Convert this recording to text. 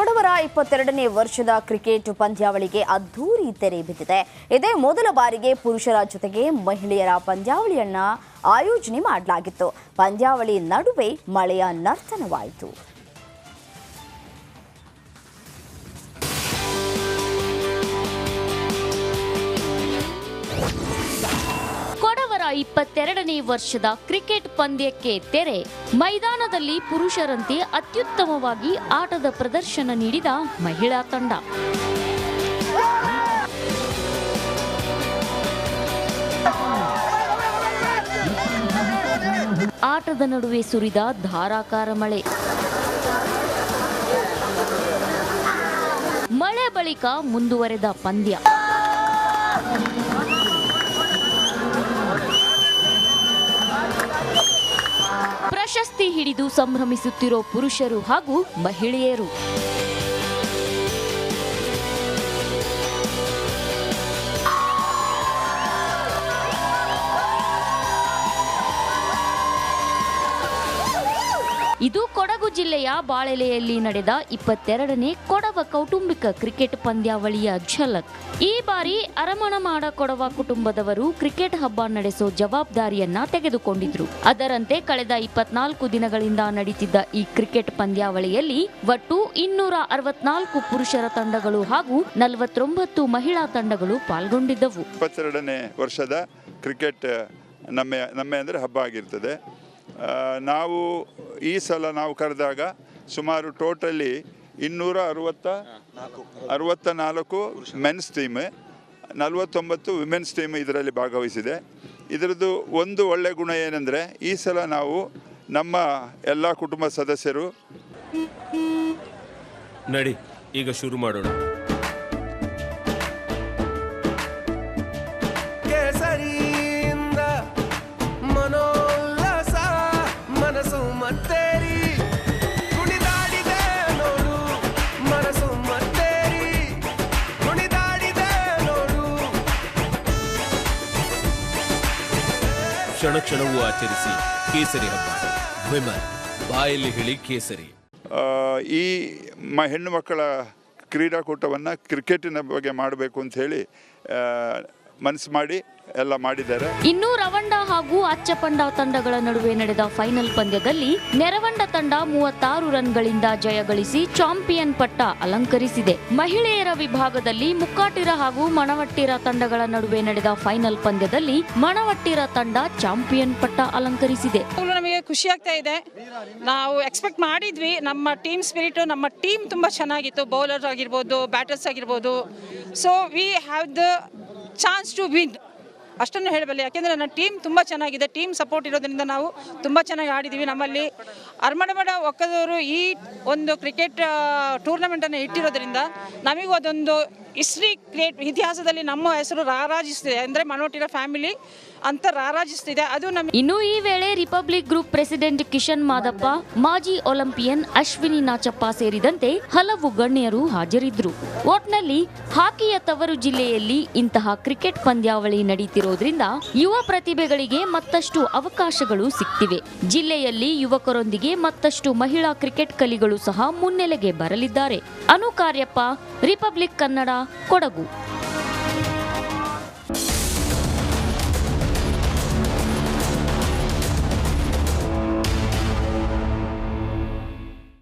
ಕೊಡವರ ಇಪ್ಪತ್ತೆರಡನೇ ವರ್ಷದ ಕ್ರಿಕೆಟ್ ಪಂದ್ಯಾವಳಿಗೆ ಅದ್ಧೂರಿ ತೆರೆ ಬಿದ್ದಿದೆ. ಇದೇ ಮೊದಲ ಬಾರಿಗೆ ಪುರುಷರ ಜೊತೆಗೆ ಮಹಿಳೆಯರ ಪಂದ್ಯಾವಳಿಯನ್ನ ಆಯೋಜನೆ ಮಾಡಲಾಗಿತ್ತು. ಪಂದ್ಯಾವಳಿ ನಡುವೆ ಮಳೆಯ ನರ್ತನವಾಯಿತು. ಇಪ್ಪತ್ತೆರಡನೇ ವರ್ಷದ ಕ್ರಿಕೆಟ್ ಪಂದ್ಯಕ್ಕೆ ತೆರೆ. ಮೈದಾನದಲ್ಲಿ ಪುರುಷರಂತೆ ಅತ್ಯುತ್ತಮವಾಗಿ ಆಟದ ಪ್ರದರ್ಶನ ನೀಡಿದ ಮಹಿಳಾ ತಂಡ. ಆಟದ ನಡುವೆ ಸುರಿದ ಧಾರಾಕಾರ ಮಳೆ. ಮಳೆ ಬಳಿಕ ಮುಂದುವರೆದ ಪಂದ್ಯ. ಪ್ರಶಸ್ತಿ ಹಿಡಿದು ಸಂಭ್ರಮಿಸುತ್ತಿರೋ ಪುರುಷರು ಹಾಗೂ ಮಹಿಳೆಯರು. ಇದು ಕೊಡಗು ಜಿಲ್ಲೆಯ ಬಾಳೆಲೆಯಲ್ಲಿ ನಡೆದ ಇಪ್ಪತ್ತೆರಡನೇ ಕೊಡವ ಕೌಟುಂಬಿಕ ಕ್ರಿಕೆಟ್ ಪಂದ್ಯಾವಳಿಯ ಝಲಕ್. ಈ ಬಾರಿ ಅರಮಣಮಾಡ ಕೊಡವ ಕುಟುಂಬದವರು ಕ್ರಿಕೆಟ್ ಹಬ್ಬ ನಡೆಸೋ ಜವಾಬ್ದಾರಿಯನ್ನ ತೆಗೆದುಕೊಂಡಿದ್ರು. ಅದರಂತೆ ಕಳೆದ ಇಪ್ಪತ್ನಾಲ್ಕು ದಿನಗಳಿಂದ ನಡೀತಿದ್ದ ಈ ಕ್ರಿಕೆಟ್ ಪಂದ್ಯಾವಳಿಯಲ್ಲಿ ಒಟ್ಟು ಇನ್ನೂರ ಅರವತ್ನಾಲ್ಕು ಪುರುಷರ ತಂಡಗಳು ಹಾಗೂ ನಲವತ್ತೊಂಬತ್ತು ಮಹಿಳಾ ತಂಡಗಳು ಪಾಲ್ಗೊಂಡಿದ್ದವು. ಇಪ್ಪತ್ತೆರಡನೇ ವರ್ಷದ ಕ್ರಿಕೆಟ್ ನಮ್ಮ ನಮ್ಮ ಅಂದರೆ ಹಬ್ಬ ಆಗಿರ್ತದೆ. ನಾವು ಈ ಸಲ ನಾವು ಕರೆದಾಗ ಸುಮಾರು ಟೋಟಲಿ ಇನ್ನೂರ ಅರವತ್ತ ಅರವತ್ತ ನಾಲ್ಕು ಮೆನ್ಸ್ ಟೀಮ್ ನಲವತ್ತೊಂಬತ್ತು ವಿಮೆನ್ಸ್ ಟೀಮ್ ಇದರಲ್ಲಿ ಭಾಗವಹಿಸಿದೆ. ಇದರದ್ದು ಒಂದು ಒಳ್ಳೆಯ ಗುಣ ಏನೆಂದರೆ ಈ ಸಲ ನಾವು ನಮ್ಮ ಎಲ್ಲ ಕುಟುಂಬ ಸದಸ್ಯರು ನಡಿ ಈಗ ಶುರು ಮಾಡೋಣ. ಕೇಸರಿಯಿಂದ ಕ್ಷಣ ಕ್ಷಣವೂ ಆಚರಿಸಿ ಕೇಸರಿ ಹಬ್ಬ. ವಿಮನ್ ಬಾಯಲ್ಲಿ ಹೇಳಿ ಕೇಸರಿ. ಈ ಮ ಹೆಣ್ಣು ಮಕ್ಕಳ ಕ್ರೀಡಾಕೂಟವನ್ನು ಕ್ರಿಕೆಟಿನ ಬಗ್ಗೆ ಮಾಡಬೇಕು ಅಂತ ಹೇಳಿ ಮನಸ್ಸು ಮಾಡಿ ಎಲ್ಲ ಮಾಡಿದ್ದಾರೆ. ಇನ್ನು ರವಂಡ ಹಾಗೂ ಅಚ್ಚಪಂಡ ತಂಡಗಳ ನಡುವೆ ನಡೆದ ಫೈನಲ್ ಪಂದ್ಯದಲ್ಲಿ ನೆರವಂಡ ತಂಡ ಮೂವತ್ತಾರು ರನ್ಗಳಿಂದ ಜಯಗಳಿಸಿ ಚಾಂಪಿಯನ್ ಪಟ್ಟ ಅಲಂಕರಿಸಿದೆ. ಮಹಿಳೆಯರ ವಿಭಾಗದಲ್ಲಿ ಮುಕ್ಕಾಟಿರ ಹಾಗೂ ಮಣವಟ್ಟಿರ ತಂಡಗಳ ನಡುವೆ ನಡೆದ ಫೈನಲ್ ಪಂದ್ಯದಲ್ಲಿ ಮಣವಟ್ಟಿರ ತಂಡ ಚಾಂಪಿಯನ್ ಪಟ್ಟ ಅಲಂಕರಿಸಿದೆ. ನಮಗೆ ಖುಷಿ ಆಗ್ತಾ ಇದೆ. ನಾವು ಎಕ್ಸ್ಪೆಕ್ಟ್ ಮಾಡಿದ್ವಿ. ನಮ್ಮ ಟೀಮ್ ಸ್ಪಿರಿಟ್ ನಮ್ಮ ಟೀಮ್ ತುಂಬಾ ಚೆನ್ನಾಗಿತ್ತು. ಬೌಲರ್ ಆಗಿರ್ಬೋದು ಬ್ಯಾಟರ್ಸ್ ಆಗಿರ್ಬೋದು. So we have the chance to win ಅಷ್ಟನ್ನು ಹೇಳಬಲ್ಲ. ಯಾಕೆಂದರೆ ನನ್ನ ಟೀಮ್ ತುಂಬ ಚೆನ್ನಾಗಿದೆ. ಟೀಮ್ ಸಪೋರ್ಟ್ ಇರೋದ್ರಿಂದ ನಾವು ತುಂಬ ಚೆನ್ನಾಗಿ ಆಡಿದ್ದೀವಿ ನಮ್ಮಲ್ಲಿ ಅರ್ಮಡಮಡ ಒಕ್ಕದವರು ಈ ಒಂದು ಕ್ರಿಕೆಟ್ ಟೂರ್ನಮೆಂಟನ್ನು ಇಟ್ಟಿರೋದ್ರಿಂದ ನಮಗೂ ಅದೊಂದು ಹಿಸ್ಟ್ರಿ ಕ್ರಿಯೇಟ್ ಇತಿಹಾಸದಲ್ಲಿ ನಮ್ಮ ಹೆಸರು ರಾರಾಜಿಸ್ತಿದೆ ಅಂದರೆ ಮನೋಟಿರ ಫ್ಯಾಮಿಲಿ ಅಂತ ರಾರಾಜಿಸ್ತಿದೆ. ಅದು ನಮಗೆ ಇನ್ನು ಈ ವೇಳೆ republic group president Kishan Madappa, ಮಾಜಿ ಒಲಿಂಪಿಯನ್ ಅಶ್ವಿನಿ ನಾಚಪ್ಪ ಸೇರಿದಂತೆ ಹಲವು ಗಣ್ಯರು ಹಾಜರಿದ್ದರು. ಒಟ್ನಲ್ಲಿ ಹಾಕಿಯ ತವರು ಜಿಲ್ಲೆಯಲ್ಲಿ ಇಂತಹ ಕ್ರಿಕೆಟ್ ಪಂದ್ಯಾವಳಿ ನಡೀತಿರೋದ್ರಿಂದ ಯುವ ಪ್ರತಿಭೆಗಳಿಗೆ ಮತ್ತಷ್ಟು ಅವಕಾಶಗಳು ಸಿಕ್ತಿವೆ. ಜಿಲ್ಲೆಯಲ್ಲಿ ಯುವಕರೊಂದಿಗೆ ಮತ್ತಷ್ಟು ಮಹಿಳಾ ಕ್ರಿಕೆಟ್ ಕಲಿಗಳು ಸಹ ಮುನ್ನೆಲೆಗೆ ಬರಲಿದ್ದಾರೆ. ಅನು ಕಾರ್ಯಪ್ಪ, ರಿಪಬ್ಲಿಕ್ ಕನ್ನಡ ಕೊಡಗು.